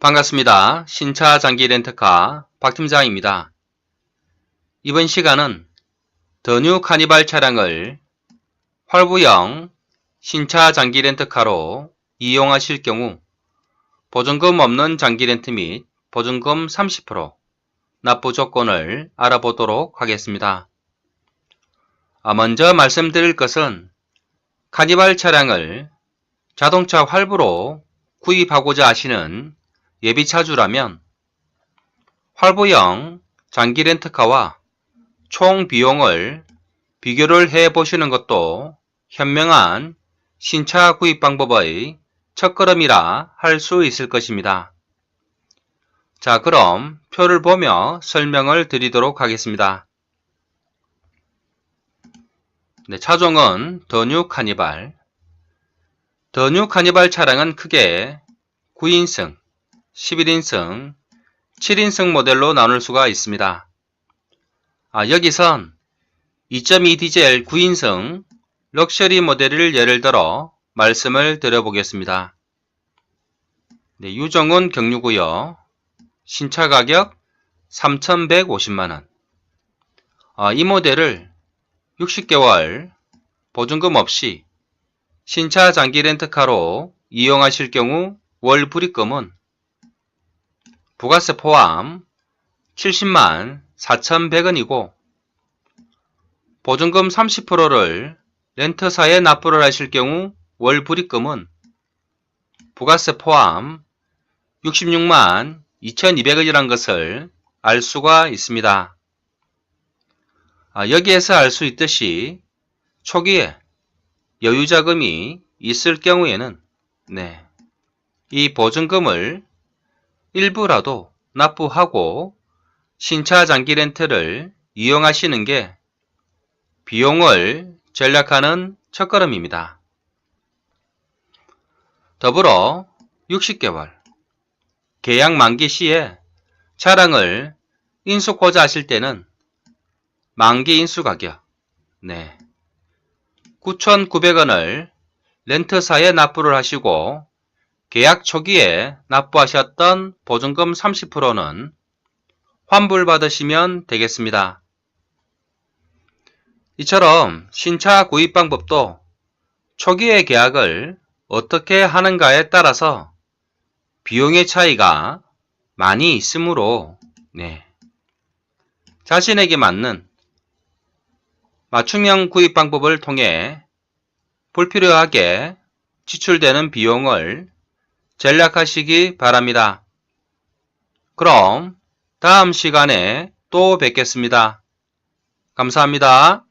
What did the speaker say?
반갑습니다. 신차 장기 렌터카 박 팀장입니다. 이번 시간은 더뉴 카니발 차량을 활부형 신차 장기 렌터카로 이용하실 경우 보증금 없는 장기 렌트 및 보증금 30% 납부 조건을 알아보도록 하겠습니다. 아, 먼저 말씀드릴 것은 카니발 차량을 자동차 활부로 구입하고자 하시는 예비 차주라면 활부형 장기 렌트카와 총 비용을 비교를 해 보시는 것도 현명한 신차 구입 방법의 첫걸음이라 할 수 있을 것입니다. 자, 그럼 표를 보며 설명을 드리도록 하겠습니다. 네, 차종은 더뉴 카니발. 더뉴 카니발 차량은 크게 9인승, 11인승, 7인승 모델로 나눌 수가 있습니다. 아, 여기선 2.2 디젤 9인승 럭셔리 모델을 예를 들어 말씀을 드려보겠습니다. 네, 유정은 경유고요. 신차 가격 3,150만원. 아, 이 모델을 60개월 보증금 없이 신차 장기 렌트카로 이용하실 경우 월 불입금은 부가세 포함 70만 4,100원이고 보증금 30%를 렌터사에 납부를 하실 경우 월 불입금은 부가세 포함 66만 2,200원이란 것을 알 수가 있습니다. 아, 여기에서 알 수 있듯이 초기에 여유자금이 있을 경우에는 네, 이 보증금을 일부라도 납부하고 신차 장기 렌트를 이용하시는 게 비용을 전략하는 첫걸음입니다. 더불어 60개월 계약 만기 시에 차량을 인수코자 하실 때는 만기 인수 가격 네 9,900원을 렌트사에 납부를 하시고 계약 초기에 납부하셨던 보증금 30%는 환불받으시면 되겠습니다. 이처럼 신차 구입 방법도 초기의 계약을 어떻게 하는가에 따라서 비용의 차이가 많이 있으므로 네. 자신에게 맞는 맞춤형 구입 방법을 통해 불필요하게 지출되는 비용을 전략하시기 바랍니다. 그럼 다음 시간에 또 뵙겠습니다. 감사합니다.